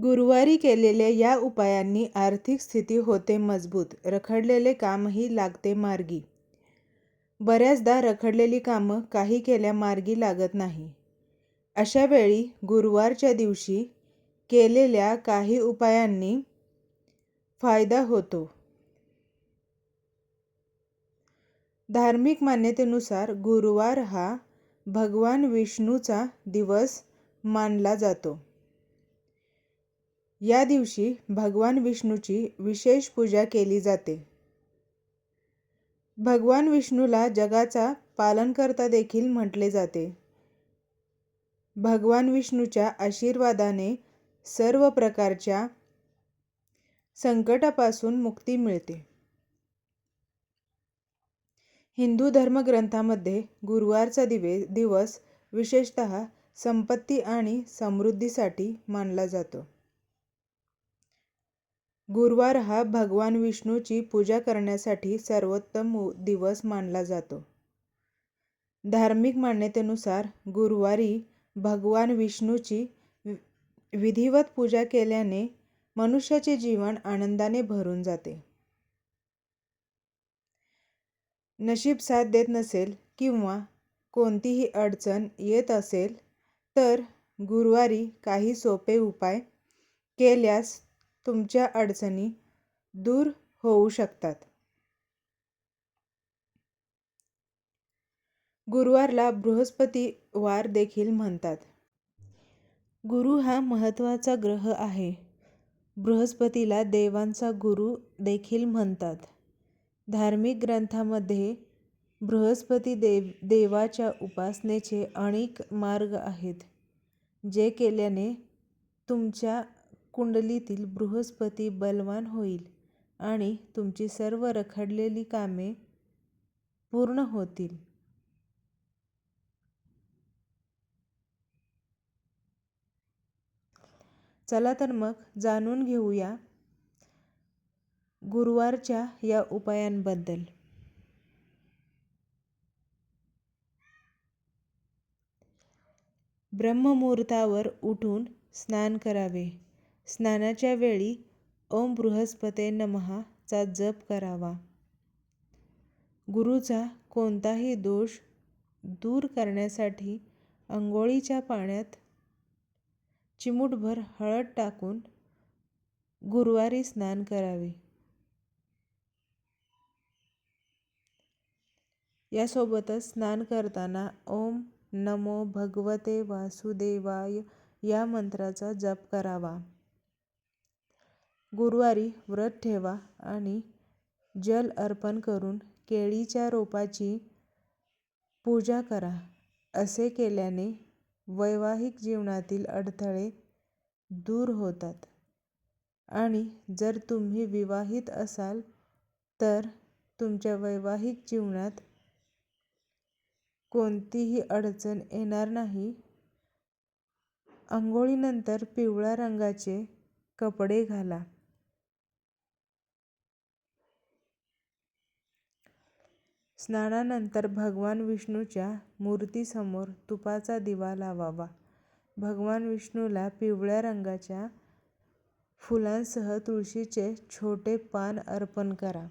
गुरुवारी केलेल्या या उपायांनी आर्थिक स्थिती होते मजबूत, रखडलेले कामही लागते मार्गी. बऱ्याचदा रखडलेली कामं काही केल्या मार्गी लागत नाही. अशा वेळी गुरुवारच्या दिवशी केलेल्या काही उपायांनी फायदा होतो. धार्मिक मान्यतेनुसार गुरुवार हा भगवान विष्णूचा दिवस मानला जातो. या दिवशी भगवान विष्णूची विशेष पूजा केली जाते. भगवान विष्णूला जगाचा पालनकर्ता देखील म्हटले जाते. भगवान विष्णूच्या आशीर्वादाने सर्व प्रकारच्या संकटापासून मुक्ती मिळते. हिंदू धर्मग्रंथामध्ये गुरुवारचा दिवे दिवस विशेषतः संपत्ती आणि समृद्धीसाठी मानला जातो. गुरुवार हा भगवान विष्णूची पूजा करण्यासाठी सर्वोत्तम दिवस मानला जातो. धार्मिक मान्यतेनुसार गुरुवारी भगवान विष्णूची विधिवत पूजा केल्याने मनुष्याचे जीवन आनंदाने भरून जाते. नशीब साथ देत नसेल किंवा कोणतीही अडचण येत असेल तर गुरुवारी काही सोपे उपाय केल्यास तुमच्या अडचणी दूर होऊ शकतात. गुरुवारला बृहस्पतिवार देखील म्हणतात. गुरु हा महत्त्वाचा ग्रह आहे. बृहस्पतीला देवांचा गुरु देखील म्हणतात. धार्मिक ग्रंथामध्ये बृहस्पती देव देवाच्या उपासनेचे अनेक मार्ग आहेत. जे केल्याने तुमच्या कुंडलीतील बृहस्पती बलवान होईल आणि तुमची सर्व रखडलेली कामे पूर्ण होतील. चला तर मग जाणून घेऊया गुरुवारच्या या उपायांबद्दल. ब्रह्ममुहूर्तावर उठून स्नान करावे. स्नानाच्या वेळी ओम बृहस्पते नमः चा जप करावा. गुरुचा कोणताही दोष दूर करण्यासाठी अंघोळीच्या पाण्यात चिमूटभर हळद टाकून गुरुवारी स्नान करावे. यासोबतच स्नान करताना ओम नमो भगवते वासुदेवाय या मंत्राचा जप करावा. गुरुवारी व्रत ठेवा आणि जल अर्पण करून केळीच्या रोपाची पूजा करा. असे केल्याने वैवाहिक जीवनातील अडथळे दूर होतात आणि जर तुम्ही विवाहित असाल तर तुमच्या वैवाहिक जीवनात कोणतीही अडचण येणार नाही. आंघोळीनंतर पिवळ्या रंगाचे कपडे घाला. स्नानानंतर भगवान विष्णूच्या मूर्तीसमोर तुपाचा दिवा लावावा. भगवान विष्णूला पिवळ्या रंगाच्या फुलांसह तुळशीचे छोटे पान अर्पण करा.